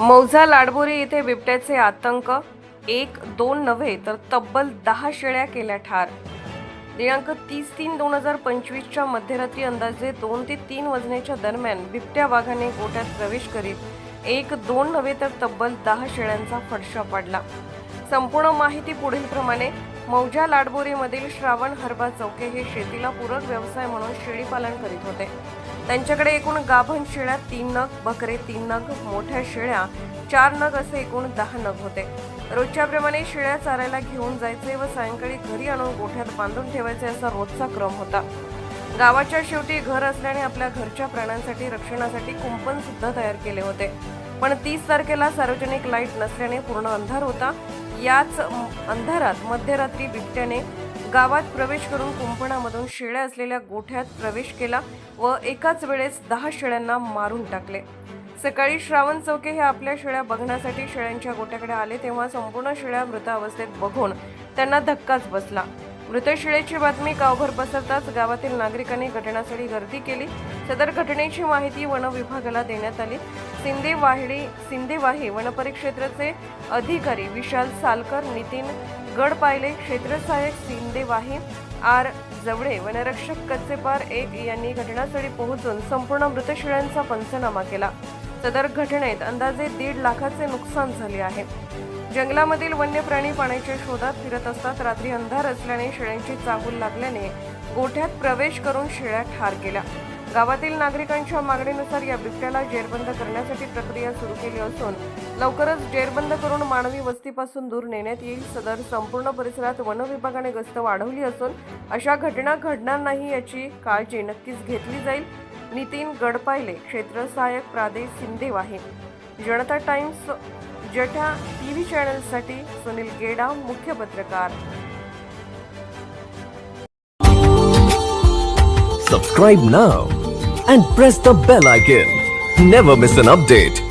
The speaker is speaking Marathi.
मौजा लाडबोरी येथे बिबट्याचे आतंक. एक दोन नव्हे तर तब्बल दहा शेळ्या केल्या ठार. दिनांक तीस तीन दोन हजार पंचवीसच्या मध्यरात्री अंदाजे दोन ते तीन वाजण्याच्या दरम्यान बिबट्या वाघाने गोठ्यात प्रवेश करीत एक दोन नव्हे तर तब्बल दहा शेळ्यांचा फडशा पाडला. संपूर्ण माहिती पुढीलप्रमाणे मौजा लाडबोरीमधील श्रावण हरबा चौके हे शेतीला पूरक व्यवसाय म्हणून शेळीपालन करीत होते. त्यांच्याकडे एकूण गाभण शेळ्या तीन नग बकरे तीन नग मोठ्या शेळ्या चार नग असे एकूण दहा नग होते. रोजच्याप्रमाणे शेळ्या चारायला घेऊन जायचे व सायंकाळी घरी आणून गोठ्यात बांधून ठेवायचे असा रोजचा क्रम होता. गावाच्या शेवटी घर असल्याने आपल्या घरच्या प्राण्यांसाठी रक्षणासाठी कुंपण सुद्धा तयार केले होते. पण तीस तारखेला सार्वजनिक लाइट नसल्याने पूर्ण अंधार होता. याच अंधारात मध्यरात्री बिबट्याने गावात प्रवेश करून कुंपणामधून शेळ्या असलेल्या गोठ्यात प्रवेश केला व एकाच वेळेस दहा शेळ्यांना मारून टाकले. सकाळी श्रावण चौके हे आपल्या शेळ्या बघण्यासाठी शेळ्यांच्या गोठ्याकडे आले तेव्हा संपूर्ण शेळ्या मृत अवस्थेत बघून त्यांना धक्काच बसला. मृत बातमी गावभर पसरताच गावातील नागरिकांनी घटनास्थळी गर्दी केली. सदर घटनेची माहिती वन विभागाला देण्यात आली. सिंदे वाहिडी सिंदेवाही वनपरिक्षेत्राचे अधिकारी विशाल सालकर नितीन गडपायले क्षेत्र सहाय्यक सिंदेवाही आर जवळे वनरक्षक कच्चेपार एक यांनी घटनास्थळी पोहोचून संपूर्ण मृतशिळ्यांचा पंचनामा केला. सदर घटनेत अंदाजे दीड लाखाचे नुकसान झाले आहे. जंगलामधील वन्य प्राणी पाण्याच्या शोधात फिरत असतात रात्री अंधार असल्याने शेळ्यांची चाहूल लागल्याने गोठ्यात प्रवेश करून शेळ्या ठार केल्या गावातील नागरिकांच्या मागणीनुसार या बिबट्याला जेरबंद करण्यासाठी प्रक्रिया सुरू केली असून लवकरच जेरबंद करून मानवी वस्तीपासून दूर नेण्यात येईल. सदर संपूर्ण परिसरात वन विभागाने गस्त वाढवली असून अशा घटना घडणार नाही याची काळजी नक्कीच घेतली जाईल. नितीन गडपायले क्षेत्र सहाय्यक प्रादेश सिंदेवाही जनता टाइम्स जठा टीव्ही चॅनलसाठी सुनील गेडा मुख्य पत्रकार. Subscribe now and press the bell icon never miss an update